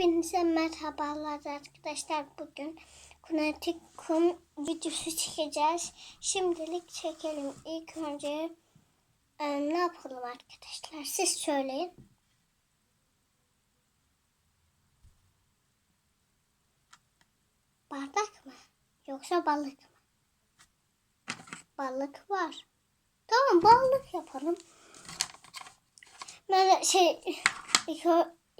Hepinize merhabalar arkadaşlar. Bugün Kum videosu çekeceğiz. Şimdilik çekelim. İlk önce e, ne yapalım arkadaşlar? Siz söyleyin. Bardak mı? Yoksa balık mı? Balık var. Tamam balık yapalım. Ben şey ilk,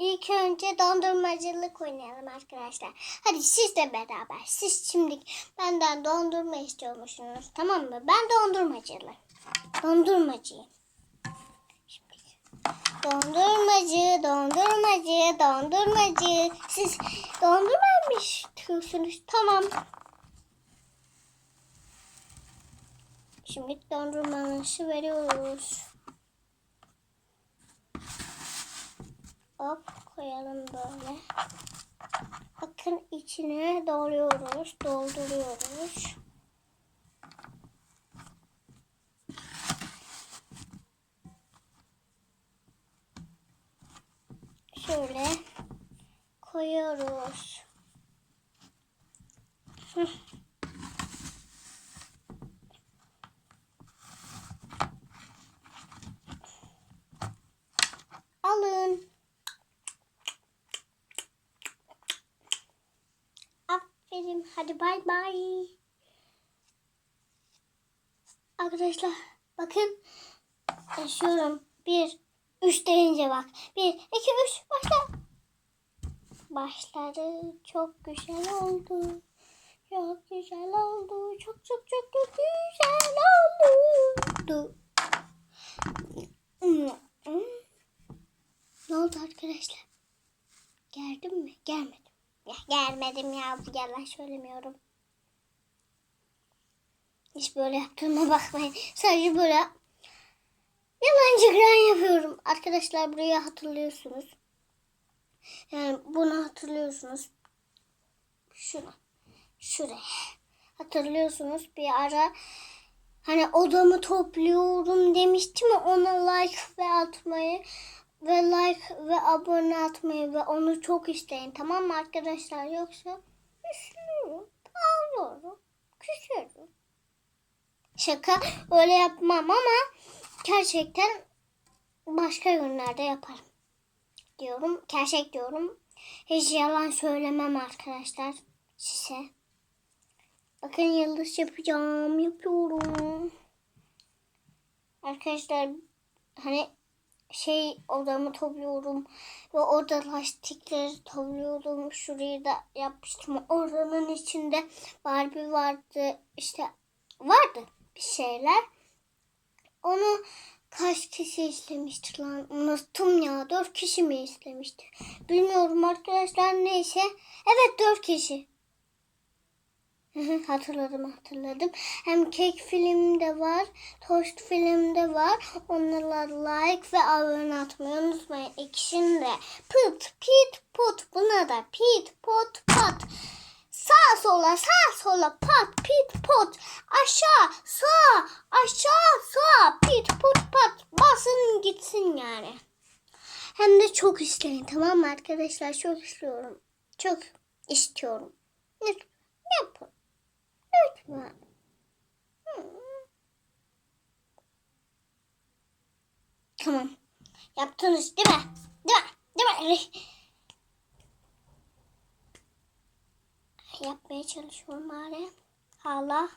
ilk önce dondurmacılık oynayalım arkadaşlar. Hadi siz de beraber. Siz şimdi benden dondurma istiyormuşsunuz. Tamam mı? Ben dondurmacılık. Dondurmacıyım. Dondurmacı, dondurmacı, dondurmacı. Siz dondurma mı istiyorsunuz? Tamam. Şimdi dondurmanızı veriyoruz. Hop koyalım böyle. Bakın içine doluyoruz, dolduruyoruz. Şöyle koyuyoruz. Hı. Hadi bay bay. Arkadaşlar bakın. Yaşıyorum. Bir, üç deyince bak. Bir, iki, üç. Başla. Başladı. Çok güzel oldu. Çok güzel oldu. Çok çok çok çok güzel oldu. Ne oldu arkadaşlar? Geldim mi? Gelmedim. Gelmedim ya. Bu yalan söylemiyorum. Hiç böyle yaptığıma bakmayın. Sadece böyle yalancı gran yapıyorum. Arkadaşlar burayı hatırlıyorsunuz. Yani bunu hatırlıyorsunuz. Şunu. Şuraya. Hatırlıyorsunuz bir ara hani odamı topluyorum demiştim ya ona like ve atmayı ve like ve abone atmayı ve onu çok isteyin tamam mı arkadaşlar yoksa üzülüyorum, ağlıyorum, küsüyorum. Şaka öyle yapmam ama gerçekten başka günlerde yaparım diyorum. Gerçek diyorum. Hiç yalan söylemem arkadaşlar size. Bakın yıldız yapacağım. Yapıyorum. Arkadaşlar hani şey odamı topluyorum ve orada lastikleri topluyorum. Şurayı da yapmıştım. Oranın içinde Barbie vardı. işte vardı bir şeyler. Onu kaç kişi istemişti lan? Unuttum ya. Dört kişi mi istemişti? Bilmiyorum arkadaşlar. Neyse. Evet dört kişi. Hatırladım hatırladım. Hem kek filmde var, tost filmde var. Onlara like ve abone atmayı unutmayın. İkisini de pıt pit put. Buna da pit pot pat. Sağ sola sağ sola pat pit pot. Aşağı sağ aşağı sağ pit put pat. Basın gitsin yani. Hem de çok isteyin tamam mı arkadaşlar? Çok istiyorum. Çok istiyorum. Lütfen yapın. Lütfen. Tamam. Yaptınız değil mi? Değil mi? Değil mi? Yapmaya çalışıyorum hala. Hala.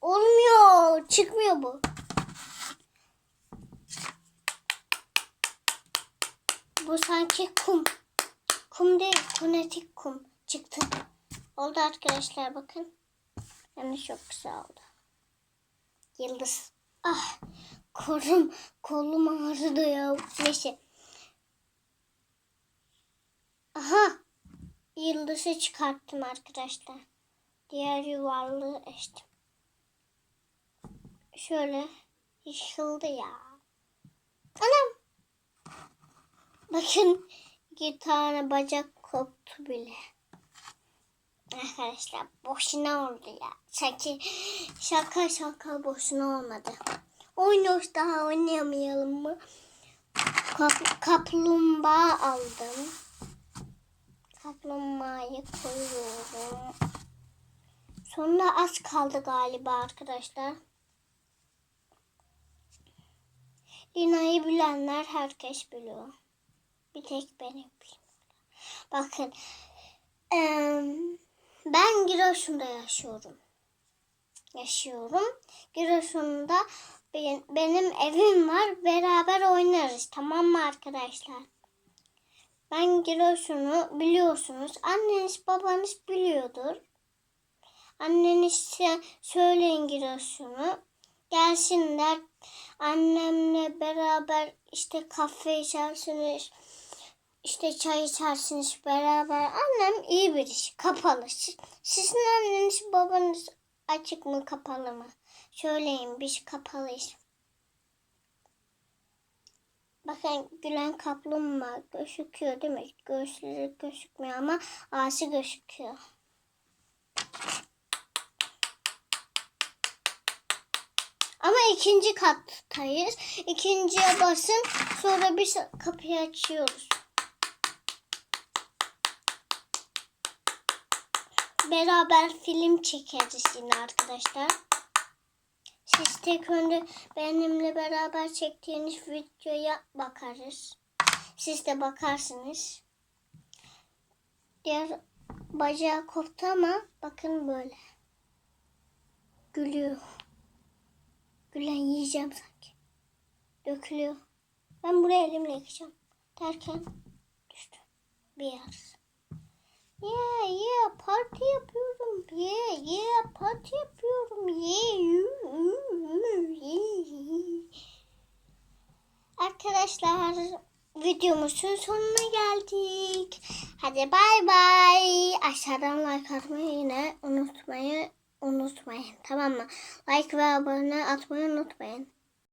Olmuyor. Çıkmıyor bu. Bu sanki kum. Kum değil. Kunetik kum. Çıktı. Oldu arkadaşlar bakın. De çok güzel oldu. Yıldız. Ah kolum, kolum ağrıdı ya. Neyse. Aha. Yıldızı çıkarttım arkadaşlar. Diğer yuvarlığı eştim. Şöyle yıkıldı ya. Anam. Bakın iki tane bacak koptu bile. Arkadaşlar boşuna oldu ya. Sanki şaka şaka boşuna olmadı. Oynuyoruz daha oynayamayalım mı? Kap- kaplumbağa aldım. Lina'yı koyuyorum. Sonra az kaldı galiba arkadaşlar. Lina'yı bilenler herkes biliyor. Bir tek benim bilmiyorum. Bakın. eee, ben Giresun'da yaşıyorum. Yaşıyorum. Giresun'da benim, evim var. Beraber oynarız. Tamam mı arkadaşlar? Ben Giresun'u biliyorsunuz. Anneniz babanız biliyordur. Annenize söyleyin Giresun'u. Gelsinler. Annemle beraber işte kahve içersiniz. İşte çay içersiniz beraber. Annem iyi bir iş. Kapalı. Siz- Sizin anneniz babanız açık mı kapalı mı? Söyleyin biz kapalıyız. Bakın gülen kaplumbağa gözüküyor değil mi? Göğüsleri gözükmüyor ama ağzı gözüküyor. Ama ikinci kattayız. İkinciye basın sonra biz kapıyı açıyoruz. Beraber film çekeriz yine arkadaşlar. Siz tek önce benimle beraber çektiğiniz videoya bakarız. Siz de bakarsınız. Diğer bacağı koptu ama bakın böyle. Gülüyor. Gülen yiyeceğim sanki. Dökülüyor. Ben buraya elimle yakacağım. Derken düştü. Bir yer. Yeah yeah parti yapıyorum. Yeah yeah parti yapıyorum. Yeah. yeah. Arkadaşlar videomuzun sonuna geldik. Hadi bay bay. Aşağıdan like atmayı yine unutmayı unutmayın. Tamam mı? Like ve abone atmayı unutmayın.